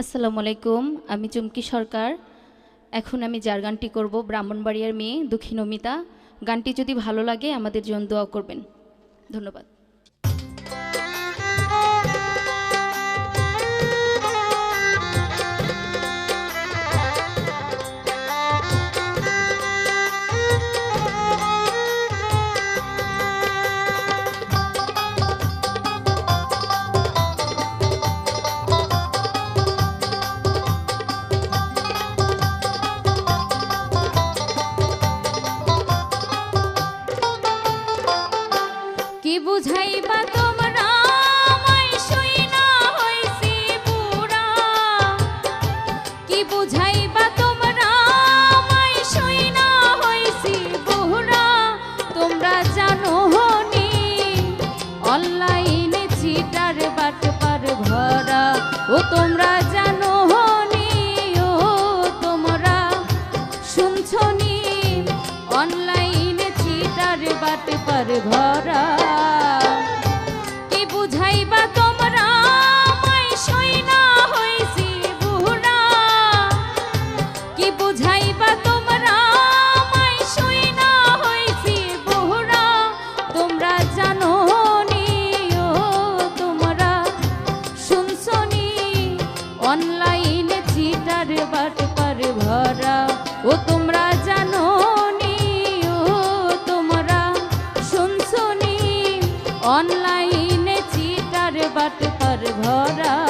আসসালামু আলাইকুম, আমি চুমকি সরকার। এখন আমি যার গানটি করব, ব্রাহ্মণবাড়িয়ার মেয়ে দুঃখী নমিতা। গানটি যদি ভালো লাগে, আমাদের জন্য দোয়া করবেন। ধন্যবাদ। বাটে পার ভরা অনলাইনে চিটার বাট পার ভরা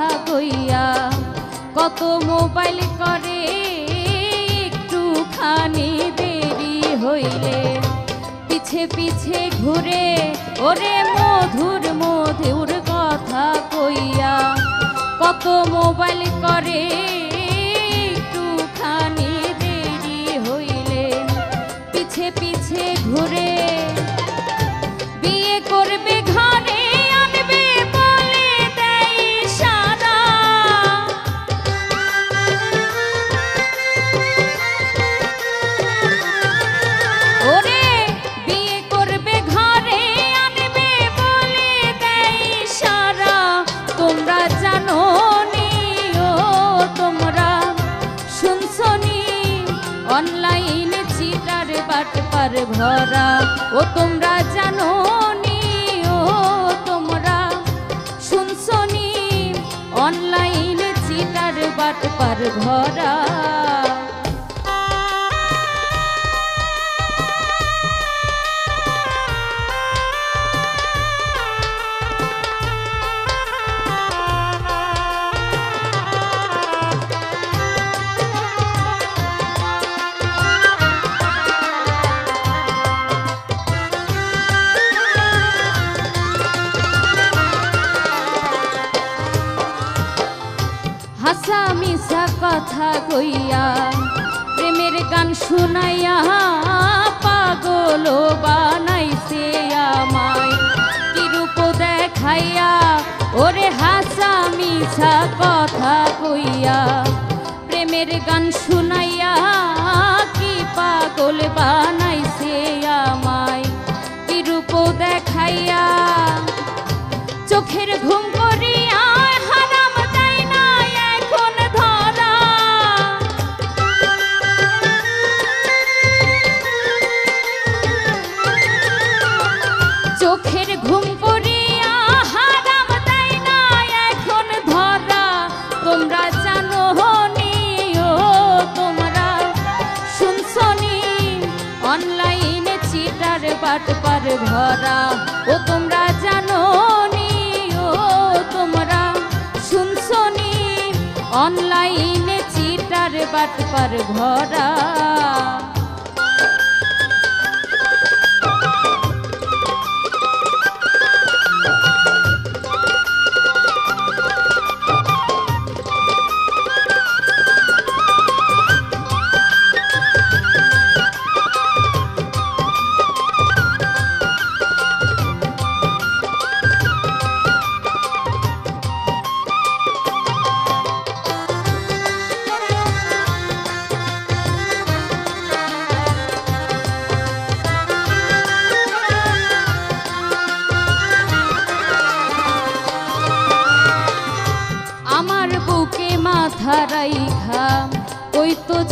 কথা কইয়া কত মোবাইল করে, একটুখানি দেরি হইলে পিছে পিছে ঘুরে, ওরে মধুর মধুর কথা কইয়া কত মোবাইল করে, একটুখানি দেরি হইলে পিছে পিছে ঘুরে পার ভরা ও তোমরা জানো নি ও তোমরা বাট পার ভরা। হাসা মিশা কথা কইয়া, প্রেমের গান শুনাইয়া পাগল বানাইছে আমায়। কিরূপ দেখাইয়া, ওরে হাসা মিশা কথা কইয়া, প্রেমের গান শুনাইয়া অনলাইনে চিটার বাট পার ভরা। ও তোমরা জানো নি, ও তোমরা শুনছনি অনলাইনে চিটার বাট পার ভরা।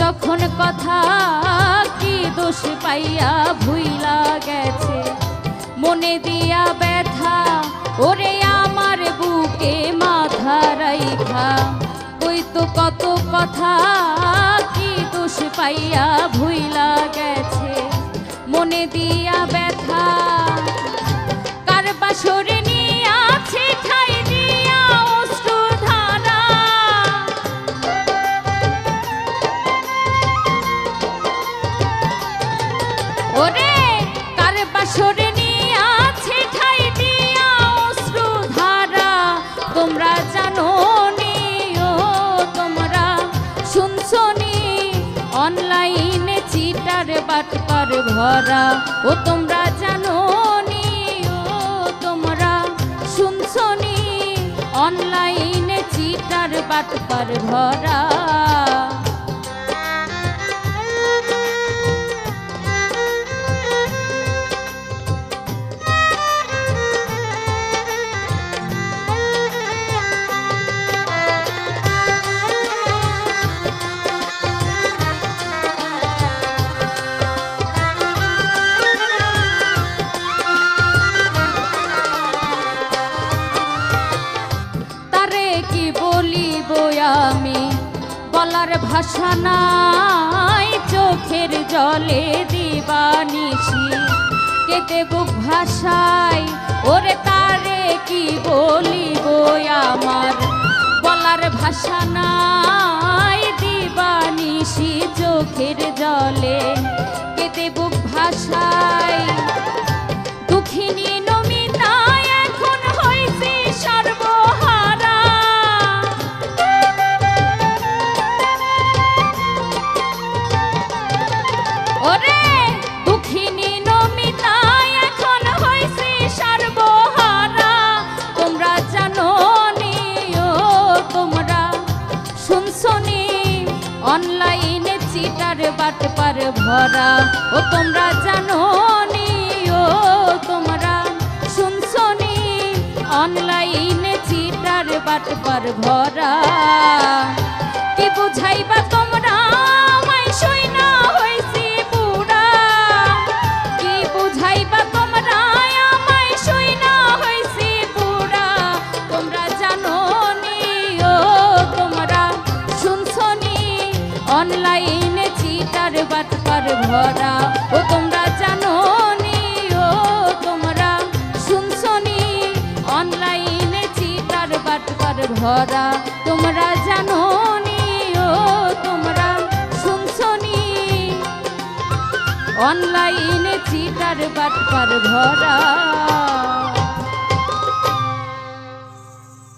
যখন কথা কি দোষ পাইয়া ভুইলা গেছে। মনে দিয়া ব্যথা, ওরে আমার বুকে মাথা রাইখা ওই তো কত কথা কি দোষ পাইয়া ভুইলা গেছে। মনে দিয়া ব্যথা, কার বাসরে নিয়ে আছে ঠাই বাটপার ভরা ও তোমরা জানো ও তোমরা শুনছো অনলাইনে চিটার বাটপার ভরা নাই চোখের জলে দিবানিসি কেতে বুক ভাষায় ওরে তারে কি বলিব আমার? বলার ভাষা নাই দিবানিসি চোখের জলে। ভরা। ও তোমরা জানো নি, ও তোমরা শুনছো নি, অনলাইনে চিটার বাটপার ভরা। কি বুঝাইবা তোমরা? ভরা ও তোমরা জানো নি ও তোমরা শুনছনি, অনলাইনে চিটার বাটপার ভরা। তোমরা জানো নি ও তোমরা শুনছো নি অনলাইনে চিটার বাটপার ভরা।